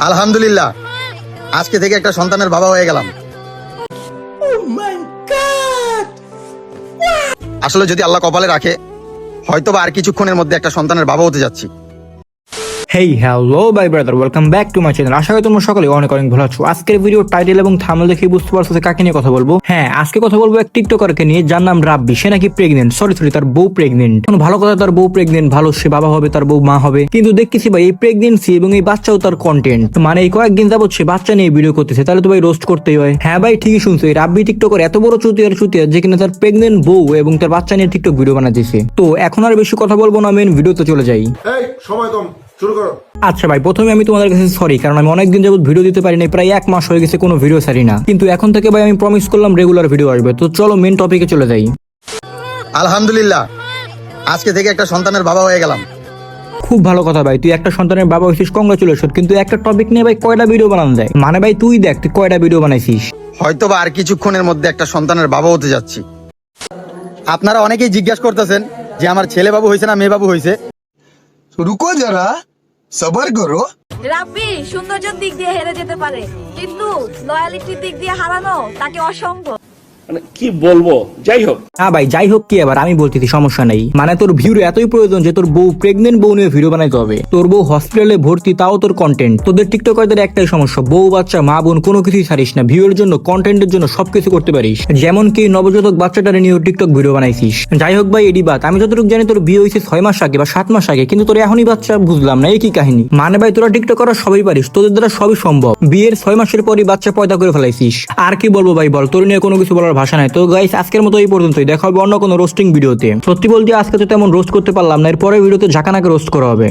আলহামদুলিল্লাহ। আজকে থেকে একটা সন্তানের বাবা হয়ে গেলাম। আসলে যদি আল্লাহ কপালে রাখে হয়তো বা আর কিছুক্ষণের মধ্যে একটা সন্তানের বাবা হতে যাচ্ছি। Hey hello bye brother welcome back to my channel আশা করি তোমরা সকলে অনেক অনেক ভালো আছো। আজকের ভিডিও টাইটেল এবং থামল দেখে বুঝতে পারছ কাকে নিয়ে কথা বলব। হ্যাঁ আজকে কথা বলব এক টিকটকারকে নিয়ে, যার নাম রাব্বি। সে নাকি প্রেগনেন্ট সরি সরি তার বউ প্রেগনেন্ট ভালো কথা, তার বউ প্রেগনেন্ট ভালো, সে বাবা হবে, তার বউ মা হবে। কিন্তু দেখতেছি ভাই, এই প্রেগনেন্সি এবং এই বাচ্চাও তার কন্টেন্ট মানে এই কয়েকদিন যাবত সে বাচ্চা নিয়ে ভিডিও করতেছে, তাহলে তো ভাই রোস্ট করতেই হয়। হ্যাঁ ভাই, ঠিকই শুনছো। এই রাব্বি টিকটকার এত বড় চুতিয়ার চুতিয়ার যে কিনা তার প্রেগনেন্ট বউ এবং তার বাচ্চা নিয়ে টিকটক ভিডিও বানাতেছে। তো এখন আর বেশি কথা বলব না মেন ভিডিওতে চলে যাই। সময় কম। আচ্ছা ভাই প্রথমে আমি তোমাদের কাছে সরি কারণ আমি অনেকদিন যাবত ভিডিও দিতে পারিনি প্রায় এক মাস হয়ে গেছে কোনো ভিডিও ছাড়ি না। কিন্তু এখন থেকে ভাই আমি প্রমিস করলাম রেগুলার ভিডিও আসবে। তো চলো মেন টপিকে চলে যাই। আলহামদুলিল্লাহ আজকে থেকে একটা সন্তানের বাবা হয়ে গেলাম। খুব ভালো কথা ভাই তুই একটা সন্তানের বাবা হয়েছিস কংগ্রাচুলেশন কিন্তু একটা টপিক নিয়ে ভাই কয়টা ভিডিও বানানো যায়? মানে ভাই তুই দেখ তুই কয়টা ভিডিও বানাইছিস? হয়তো বা আর কিছুক্ষণের মধ্যে একটা সন্তানের বাবা হতে যাচ্ছি। আপনারা অনেকেই জিজ্ঞাসা করতেছেন যে আমার ছেলে বাবু হয়েছে না মেয়ে বাবু হয়েছে? রুকো যারা সবার গুরু? রাব্বি সৌন্দর্যের দিক দিয়ে হেরে যেতে পারে, কিন্তু লয়ালিটির দিক দিয়ে হারানো তাকে অসম্ভব। মানে কি বলব? যাই হোক। হ্যাঁ ভাই, যাই হোক কি আমি সমস্যা নেই। মানে তোর ভিউর এতই প্রয়োজন যে তোর বউ প্রেগনেন্ট বউ নিয়ে ভিডিও বানাইতে হবে। তোর বউ হসপিটালে ভর্তি, তাও তোর কন্টেন্ট তোদের টিকটকারদের একটাই সমস্যা, বউ, বাচ্চা, মা, বোন, কোনো কিছুই ছাড়িস না। ভিউয়ের জন্য কন্টেন্টের জন্য সবকিছু করতে পারিস। যেমন কি নবজাতক বাচ্চাটারে নিয়ে টিকটক ভিডিও বানাইছিস। যাই হোক ভাই, এডি বাত আমি যতটুকু জানি তোর বিয়ে হয়েছে ছয় মাস আগে বা সাত মাস আগে, কিন্তু তোর এখনই বাচ্চা, বুঝলাম না এই কি কাহিনী? মানে ভাই, তোরা টিকটক করা সবই পারিস, তোদের দ্বারা সবই সম্ভব। বিয়ের ছয় মাসের পরই বাচ্চা পয়দা করে ফেলাইছিস। আর কি বলব ভাই, বল, তোর নিয়ে কোনো কিছু বলার ভাষা নাই। তো গাইস আজকের মতো এই পর্যন্তই। দেখা হবে অন্য কোনো রোস্টিং ভিডিওতে সত্যি বলতে আজকে তো তেমন রোস্ট করতে পারলাম না। এর পরের ভিডিওতে ঝাঁকানাকে রোস্ট করা হবে।